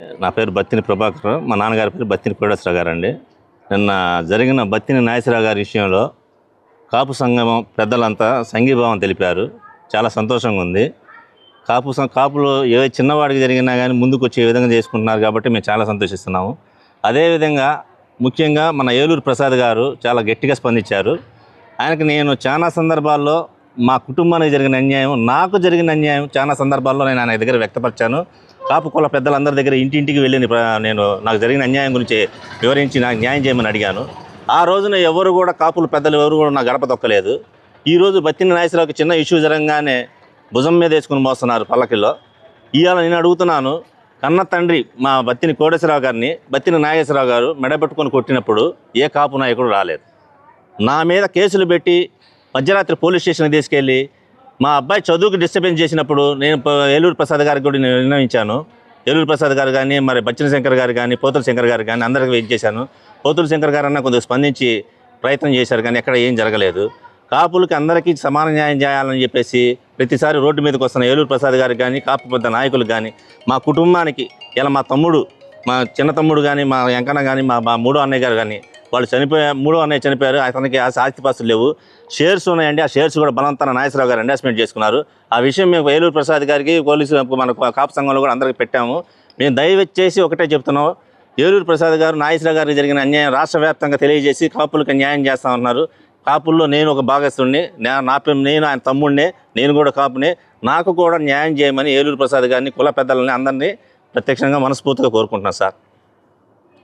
నా పేరు బత్తిని ప్రభాకర్. మా నాన్నగారి పేరు బత్తిని కోడేశ్వరరావు గారు అండి నిన్న జరిగిన బత్తిని నాగేశ్వరరావు గారి విషయంలో కాపు సంగమం పెద్దలంతా సంఘీభావం తెలిపారు. చాలా సంతోషంగా ఉంది. కాపు సం కాపులు ఏ చిన్నవాడికి జరిగినా కానీ ముందుకు వచ్చే విధంగా చేసుకుంటున్నారు కాబట్టి మేము చాలా సంతోషిస్తున్నాము. అదేవిధంగా ముఖ్యంగా మన ఏలూరు ప్రసాద్ గారు చాలా గట్టిగా స్పందించారు. ఆయనకి నేను చాలా సందర్భాల్లో మా కుటుంబానికి జరిగిన అన్యాయం నాకు జరిగిన అన్యాయం చాలా సందర్భాల్లో నేను ఆయన దగ్గర వ్యక్తపరిచాను. కాపు కుల పెద్దలందరి దగ్గర ఇంటింటికి వెళ్ళి నేను నాకు జరిగిన అన్యాయం గురించి వివరించి నాకు న్యాయం చేయమని అడిగాను. ఆ రోజున ఎవరు కూడా కాపులు పెద్దలు ఎవరు కూడా నా గడప తొక్కలేదు. ఈ రోజు బత్తిన నాగేశ్వరరావుకి చిన్న ఇష్యూ జరగగానే భుజం మీద వేసుకుని మోస్తున్నారు పల్లకిలో. ఇవాళ నేను అడుగుతున్నాను కన్న తండ్రి మా బత్తిని కోటేశ్వరరావు గారిని బత్తిని నాగేశ్వరరావు గారు మెడబెట్టుకొని కొట్టినప్పుడు ఏ కాపు నాయకుడు రాలేదు. నా మీద కేసులు పెట్టి మధ్యరాత్రి పోలీస్ స్టేషన్కి తీసుకెళ్ళి మా అబ్బాయి చదువుకు డిస్టర్బెన్స్ చేసినప్పుడు నేను ఏలూరు ప్రసాద్ గారికి కూడా నేను నిర్ణయించాను. ఏలూరు ప్రసాద్ గారు కానీ మరి బచ్చిన శంకర్ గారు కానీ పోతుల శంకర్ గారు కానీ అందరికీ వెయిట్ చేశాను. పోతుల శంకర్ గారు అన్న కొంచెం స్పందించి ప్రయత్నం చేశారు కానీ ఎక్కడ ఏం జరగలేదు. కాపులకి అందరికీ సమాన న్యాయం చేయాలని చెప్పేసి ప్రతిసారి రోడ్డు మీదకి వస్తున్న ఏలూరు ప్రసాద్ గారికి కానీ కాపు పెద్ద నాయకులు కానీ మా కుటుంబానికి ఇలా మా తమ్ముడు మా చిన్న తమ్ముడు కానీ మా వెంకన్న కానీ మా మా మూడో అన్నయ్య గారు కానీ వాళ్ళు చనిపోయా మూడో అన్నయ్య చనిపోయారు. అతనికి ఆ ఆస్తిపాస్తులు లేవు. షేర్స్ ఉన్నాయండి. ఆ షేర్స్ కూడా బలవంతాన నాగేశ్వరరావు గారు ఇన్వెస్ట్మెంట్ చేసుకున్నారు. ఆ విషయం మేము ఏలూరు ప్రసాద్ గారికి పోలీసు మన కాపు సంఘంలో కూడా అందరికీ పెట్టాము. మేము దయవచ్చేసి ఒకటే చెప్తున్నాం. ఏలూరు ప్రసాద్ గారు నాగేశ్వరరావు గారికి జరిగిన అన్యాయం రాష్ట్ర వ్యాప్తంగా తెలియజేసి కాపులకు న్యాయం చేస్తా ఉన్నారు. కాపుల్లో నేను ఒక భాగస్తుడిని నా నా నేను ఆయన తమ్ముడినే నేను కూడా కాపునే. నాకు కూడా న్యాయం చేయమని ఏలూరు ప్రసాద్ గారిని కుల పెద్దలని అందరినీ ప్రత్యక్షంగా మనస్ఫూర్తిగా కోరుకుంటున్నాను సార్.